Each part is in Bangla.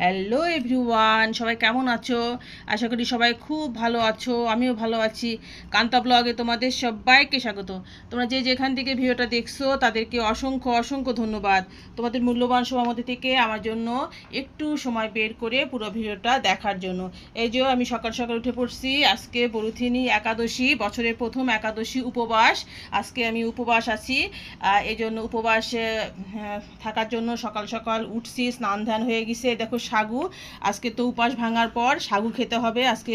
হ্যালো এভরিওয়ান সবাই কেমন আছো? আশা করি সবাই খুব ভালো আছো আমিও ভালো আছি। কান্তা ব্লগে তোমাদের সবাইকে স্বাগত। তোমরা যে যেখান থেকে ভিডিওটা দেখছ তাদেরকে অসংখ্য অসংখ্য ধন্যবাদ। তোমাদের মূল্যবান সময় মধ্যে থেকে আমার জন্য একটু সময় বের করে পুরো ভিডিওটা দেখার জন্য। এই যে আমি সকাল সকাল উঠে পড়ছি আজকে বরুথিনী একাদশী বছরের প্রথম একাদশী উপবাস। আজকে আমি উপবাস আছি। এই জন্য উপবাসে হ্যাঁ, থাকার জন্য সকাল সকাল উঠছি স্নান ধ্যান হয়ে গেছে। দেখো সাগু। আজকে তো উপাস ভাঙার পর সাগু খেতে হবে। আজকে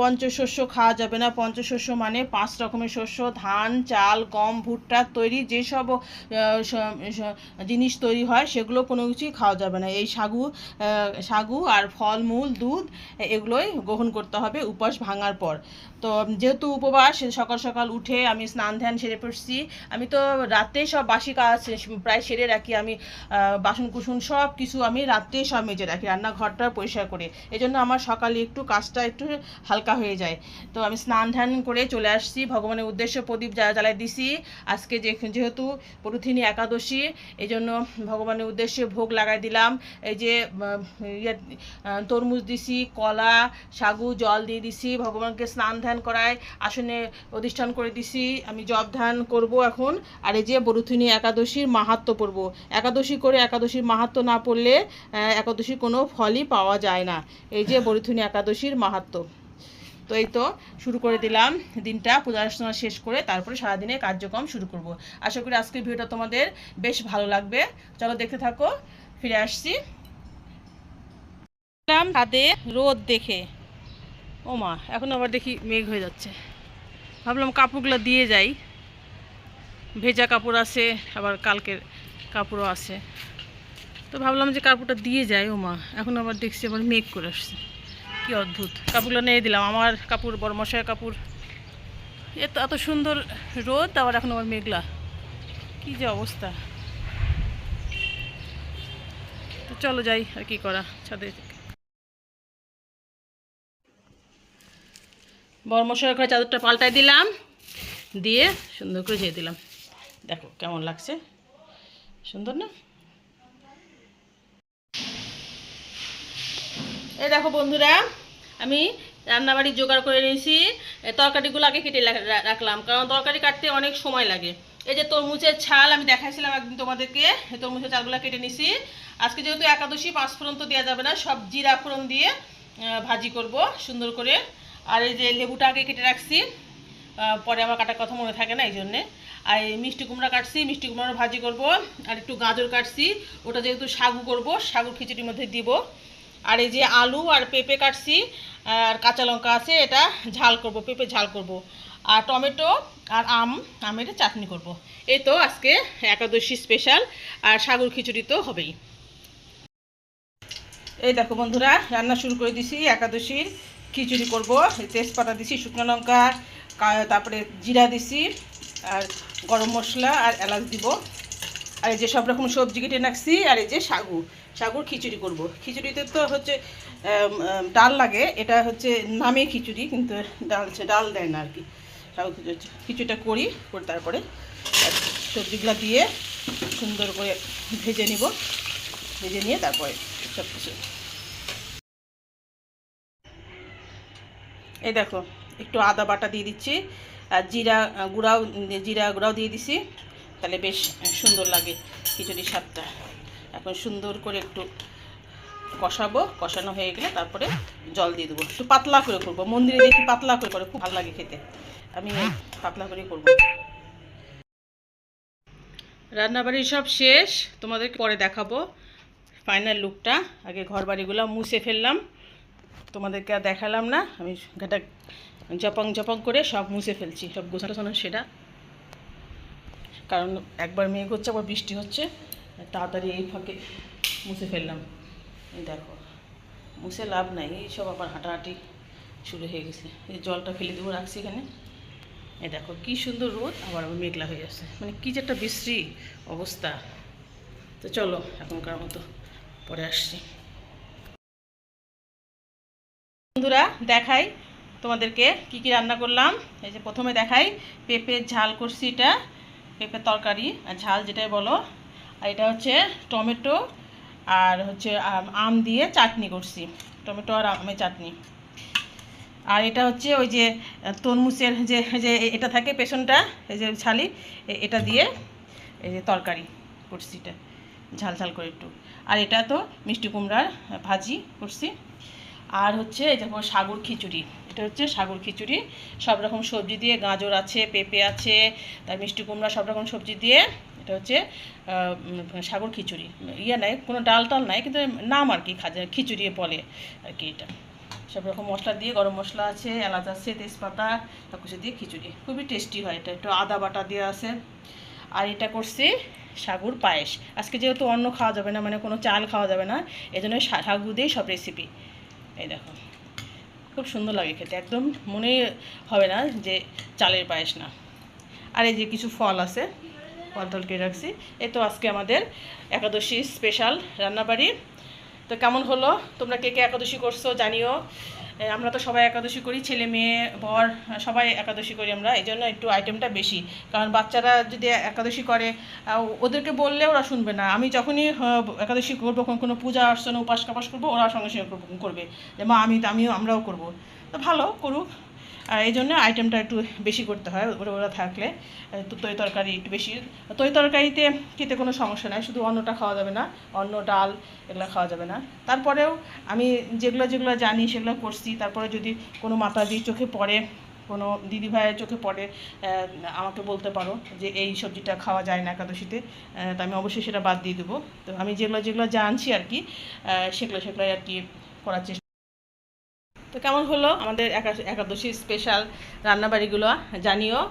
পঞ্চশস্য খাওয়া যাবে না। পঞ্চশস্য মানে পাঁচ রকমের শস্য। ধান, চাল, গম, ভুট্টা তৈরি যেসব জিনিস তৈরি হয়, সেগুলো কোনো কিছুই খাওয়া যাবে না। এই সাগু সাগু আর ফলমূল, দুধ, এগুলোই গ্রহণ করতে হবে উপাস ভাঙার পর। তো যেহেতু উপবাস সকাল সকাল উঠে আমি স্নান ধ্যান সেরে পড়ছি। আমি তো রাতে সব বাসি কাজ প্রায় সেরে রাখি আমি বাসন কুসুন সব কিছু আমি রাত্রেই সব মেজে রাখি রান্নাঘরটা পরিষ্কার করে। এই জন্য আমার সকালে একটু কাজটা একটু হালকা হয়ে যায়। তো আমি স্নান ধ্যান করে চলে আসছি ভগবানের উদ্দেশ্যে প্রদীপ জ্বালা জ্বালাই দিছি। আজকে যেহেতু পরুথিনী একাদশী এই জন্য ভগবানের উদ্দেশ্যে ভোগ লাগাই দিলাম। এই যে ইয়ে, তরমুজ দিছি কলা সাগু জল দিয়ে দিছি ভগবানকে স্নান ধ্যান করায় আসনে অধিষ্ঠান করে দিছি আমি জব ধ্যান করব এখন। আর এই যে বরুথিনী একাদশীর মাহাত্ম পড়ব। একাদশী করে একাদশীর মাহাত্ম না পড়লে আহ, একাদশীর কোনো ফলই পাওয়া যায় না। এই যে বরুথিনী একাদশীর মাহাত্ম। তো এই তো শুরু করে দিলাম দিনটা পূজা অর্চনা শেষ করে তারপরে সারাদিনে কার্যক্রম শুরু করব। আশা করি আজকের ভিডিওটা তোমাদের বেশ ভালো লাগবে। চলো দেখতে থাকো ফিরে আসছি। রোদ দেখে। ও মা, এখন আবার দেখি মেঘ হয়ে যাচ্ছে। ভাবলাম কাপড়গুলো দিয়ে যাই। ভেজা কাপড় আছে, আবার কালকের কাপড়ও আছে। তো ভাবলাম যে কাপড়টা দিয়ে যাই, ও মা, এখন আবার দেখছি আবার মেঘ করে আসছে। কি অদ্ভুত। কাপড়গুলো নিয়ে দিলাম, আমার কাপড়, বড় মশাই কাপড়। এত এত সুন্দর রোদ, আবার এখন আবার মেঘলা। কি যে অবস্থা। তো চলো যাই, আর কি করা, ছাদে বড় মশাই করে চাদরটা পাল্টাই দিলাম, দিয়ে সুন্দর করে ঝেয়ে দিলাম। দেখো কেমন লাগছে। সুন্দর না? এই দেখো বন্ধুরা, আমি রান্নাবাড়ি জোগাড় করে নিয়েছি। তরকারিগুলো আগে কেটে রাখলাম, কারণ তরকারি কাটতে অনেক সময় লাগে। এই যে তরমুজের ছাল আমি দেখাইছিলাম একদিন তোমাদেরকে তরমুজের চালগুলো কেটে নিছি আজকে যেহেতু একাদশী, পাঁচ ফোড়ন তো দেওয়া যাবে না, সব জিরা ফোড়ন দিয়ে ভাজি করব সুন্দর করে। আর এই যে লেবুটা আগে কেটে রাখছি পরে আমার কাটার কথা মনে থাকে না এই জন্যে। আর এই মিষ্টি কুমড়া কাটছি, মিষ্টি কুমড়ার ভাজি করব, আর একটু গাজর কাটছি, ওটা যেহেতু সাগু করব সাগু খিচুড়ির মধ্যে দিব। আর এই যে আলু আর পেঁপে কাটছি, আর কাঁচা লঙ্কা আছে, এটা ঝাল করব, পেঁপে ঝাল করব। আর টমেটো আর আম আমের চাটনি করব। এই তো আজকে একাদশী স্পেশাল আর সাগর খিচুড়ি তো হবেই। এই দেখো বন্ধুরা, রান্না শুরু করে দিছি একাদশীর। খিচুড়ি করব, তেজপাতা দিছি, শুকনো লঙ্কা তারপরে জিরা দিছি, আর গরম মশলা আর এলাচ দিব। আর এই যে সব রকম সবজি কেটে রাখছি, আর এই যে সাগু, সাগুর খিচুড়ি করব। খিচুড়িতে তো হচ্ছে ডাল লাগে, এটা হচ্ছে নামে খিচুড়ি, কিন্তু ডাল ডাল দেয় না আর কি সাগু খিচুড়ি খিচুড়িটা করি, করে তারপরে সবজিগুলো দিয়ে সুন্দর করে ভেজে নিব। ভেজে নিয়ে তারপরে সব কিছু এই দেখো, একটু আদা বাটা দিয়ে দিচ্ছি, আর জিরা গুঁড়াও জিরা গুঁড়াও দিয়ে দিছি। তাহলে বেশ সুন্দর লাগে খিচুড়ির স্বাদটা। এখন সুন্দর করে একটু কষাবো, কষানো হয়ে গেলে তারপরে জল দিয়ে দেবো। একটু পাতলা করে করব, মন্দিরে দেখি পাতলা করে করে, খুব ভালো লাগে খেতে। আমি পাতলা করে করব। রান্নাবাড়ি সব শেষ তোমাদের পরে দেখাবো। ফাইনাল লুকটা, আগে ঘর বাড়িগুলো মুছে ফেললাম। তোমাদেরকে আর দেখালাম না। আমি ঘাটা জপং জপং করে সব মুছে ফেলছি, সব গোছানো টোছানো সেটা। কারণ একবার মেঘ হচ্ছে, আবার বৃষ্টি হচ্ছে তাড়াতাড়ি এই ফাঁকে মুছে ফেললাম। এই দেখো, মুছে লাভ নাই, এই সব আবার হাঁটাহাঁটি শুরু হয়ে গেছে। এই জলটা ফেলে দেবো রাখছি এখানে। এই দেখো, কি সুন্দর রোদ, আবার আবার মেঘলা হয়ে যাচ্ছে মানে কী যে একটা বিশ্রী অবস্থা। তো চলো, এখনকার মতো পরে আসছি। বন্ধুরা, দেখাই তোমাদেরকে কি কি রান্না করলাম। এই যে প্রথমে দেখাই পেঁপের ঝাল করছি এটা, পেঁপের তরকারি আর ঝাল যেটাই বলো। আর এটা হচ্ছে টমেটো আর হচ্ছে আম- দিয়ে চাটনি করছি, টমেটো আর আমের চাটনি। আর এটা হচ্ছে ওই যে তরমুজের যে যে এটা থাকে পেছনটা, এই যে ছালি এটা দিয়ে এই যে তরকারি করছি এটা, ঝাল ঝাল করে একটু। আর এটা তো মিষ্টি কুমড়ার ভাজি করছি। আর হচ্ছে এই দেখো সাগর খিচুড়ি, এটা হচ্ছে সাগর খিচুড়ি। সব রকম সবজি দিয়ে গাজর আছে, পেঁপে আছে, তার মিষ্টি কুমড়া, সব রকম সবজি দিয়ে এটা হচ্ছে সাগর খিচুড়ি। ইয়ে নাই, কোনো ডাল টাল নাই, কিন্তু নাম আর কি খাজা, খিচুড়ি বলে আর কি এটা। সব রকম মশলা দিয়ে, গরম মশলা আছে, এলাচ আছে, তেজপাতা, সব কিছু দিয়ে খিচুড়ি। খুবই টেস্টি হয় এটা, একটু আদা বাটা দেওয়া আছে। আর এটা করছি সাগুর পায়েস। আজকে যেহেতু অন্য খাওয়া যাবে না মানে কোনো চাল খাওয়া যাবে না এই জন্য সা- সাগু দিয়েই সব রেসিপি এই দেখো। খুব সুন্দর লাগে খেতে একদম মনে হবে না যে চালের পায়েস না। আর এই যে কিছু ফল আছে ফল টল কেটে রাখছি। এই তো আজকে আমাদের একাদশী স্পেশাল রান্নাবাড়ি। তো কেমন হলো? তোমরা কে কে একাদশী করছ জানিও। এ, আমরা তো সবাই একাদশী করি, ছেলে, মেয়ে, বর, সবাই একাদশী করি আমরা, এই জন্য একটু আইটেমটা বেশি। কারণ বাচ্চারা যদি একাদশী করে ওদেরকে বললে ওরা শুনবে না। আমি যখনই একাদশী করব, কোনো কোনো পূজা অর্চনা উপাস কাপাস করব, ওরা সঙ্গে সঙ্গে করবে। যে, মা, আমি, আমিও, আমরাও করব। তো ভালো, করুক। আর এই জন্য আইটেমটা একটু বেশি করতে হয় ওরা ওরা থাকলে। তো তরি তরকারি একটু বেশি। তরি তরকারিতে খেতে কোনো সমস্যা নাই, শুধু অন্নটা খাওয়া যাবে না, অন্ন, ডাল এগুলো খাওয়া যাবে না। তারপরেও আমি যেগুলো যেগুলো জানি সেগুলো করছি। তারপরে যদি কোনো মাতাজি চোখে পড়ে, কোনো দিদিভাইয়ের চোখে পড়ে আমাকে বলতে পারো যে এই সবজিটা খাওয়া যায় না একাদশীতে তো আমি অবশ্যই সেটা বাদ দিয়ে দেবো। তো আমি যেগুলো যেগুলো জানছি আর কি সেগুলো সেগুলো আর কি করার চেষ্টা তো কেমন হলো আমাদের একা- একাদশী স্পেশাল রান্নাবাড়িগুলো, জানিও।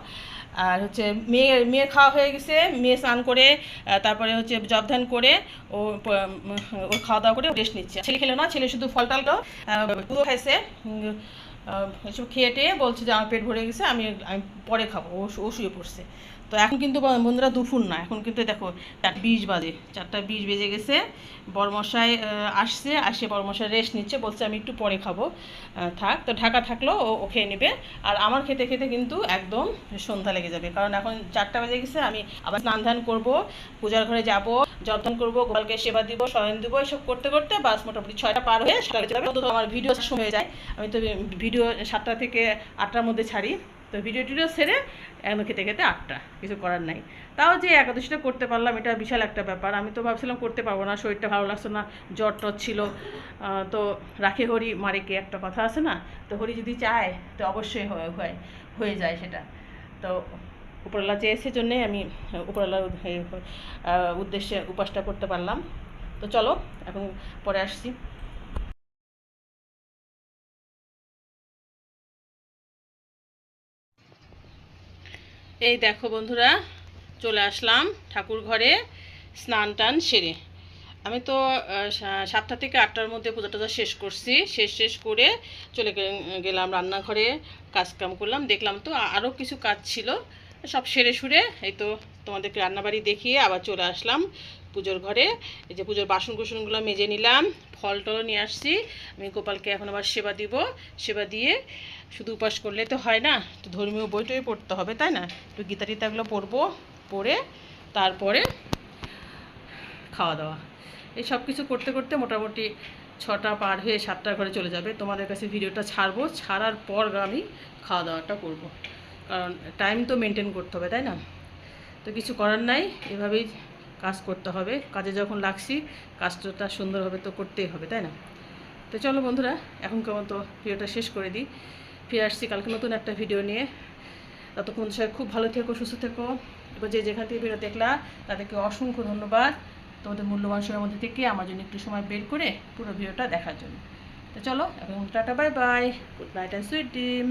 আর হচ্ছে মেয়ে মেয়ে খাওয়া হয়ে গেছে, মেয়ে স্নান করে তারপরে হচ্ছে জবধান করে, ও ও খাওয়া দাওয়া করে রেস্ট নিচ্ছে। ছেলে খেলো না, ছেলে শুধু ফল টালটো পুরো খাইছে এসব খেয়ে টেয়ে বলছে যে আমার পেট ভরে গেছে, আমি আমি পরে খাব ও শুয়ে পড়ছে। তো এখন কিন্তু বন্ধুরা দুপুর না এখন কিন্তু দেখো চারটা বিশ বাজে চারটা বিশ বেজে গেছে। বরমশাই আহ, আসছে আসে বরমশাই রেস্ট নিচ্ছে বলছে আমি একটু পরে খাব। থাক তো ঢাকা থাকলেও ও খেয়ে নেবে। আর আমার খেতে খেতে কিন্তু একদম সন্ধ্যা লেগে যাবে। কারণ এখন চারটা বেজে গেছে আমি আবার স্নান ধান করব পূজার ঘরে যাব যত্ন করব গোপালকে সেবা দিব শয়ন দিব এসব করতে করতে বাস মোটামুটি ছয়টা পার হয়ে বেজে যাবে। আমার ভিডিও সময় হয়ে যায়। আমি তো ভিডিও সাতটা থেকে আটটার মধ্যে ছাড়ি। তো ভিডিও টিডিও সেরে এখন খেতে খেতে আটটা, কিছু করার নাই। তাও যে একাদশীটা করতে পারলাম, এটা বিশাল একটা ব্যাপার। আমি তো ভাবছিলাম করতে পারব না, শরীরটা ভালো লাগছে না, জ্বর টর ছিল। তো রাখে হরি মারে কে একটা কথা আছে না? তো হরি যদি চায়, তো অবশ্যই হয় হয় যায় সেটা। তো উপরওয়ালা চেয়েছে জন্যে আমি উপরওয়ালার উদ্দেশ্যে উপাসটা করতে পারলাম। তো চলো, এখন পরে আসছি। এই দেখো বন্ধুরা, চলে আসলাম ঠাকুর ঘরে স্নান টান সেরে। আমি তো সাতটা থেকে আটটার মধ্যে পূজা টুজা শেষ করছি। শেষ শেষ করে চলে গেলাম রান্নাঘরে কাজ কাম করলাম। দেখলাম তো আরও কিছু কাজ ছিল, সব সেরে সুরে এই তো তোমাদেরকে রান্নাবাড়ি দেখিয়ে আবার চলে আসলাম। পুজোর ঘরে। এই যে পুজোর বাসন কুসনগুলো মেজে নিলাম ফল টলও নিয়ে আসছি। আমি গোপালকে এখন আবার সেবা দিব। সেবা দিয়ে শুধু উপাস করলে তো হয় না, একটু ধর্মীয় বইটই পড়তে হবে, তাই না? একটু গীতা টিতাগুলো পড়ব, পড়ে তারপরে খাওয়া দাওয়া এই সব কিছু করতে করতে মোটামুটি ছটা পার হয়ে সাতটার ঘরে চলে যাবে। তোমাদের কাছে ভিডিওটা ছাড়বো, ছাড়ার পর আমি খাওয়া দাওয়াটা করব। কারণ টাইম তো মেনটেন করতে হবে, তাই না? তো কিছু করার নাই, এভাবেই কাজ করতে হবে। কাজে যখন লাগছি, কাজটা সুন্দরভাবে তো করতেই হবে, তাই না? তো চলো বন্ধুরা, এখনকার মতো ভিডিওটা শেষ করে দিই। ফিরে আসছি কালকে নতুন একটা ভিডিও নিয়ে। ততক্ষণ সবাই খুব ভালো থেকো, সুস্থ থেকো। এবার যে যেখান থেকে ভিডিও দেখলা, তাদেরকে অসংখ্য ধন্যবাদ। তোমাদের মূল্যবান সময়ের মধ্যে থেকে আমার জন্য একটু সময় বের করে পুরো ভিডিওটা দেখার জন্য। তো চলো, এখন tata, bye bye. Good night and sweet dream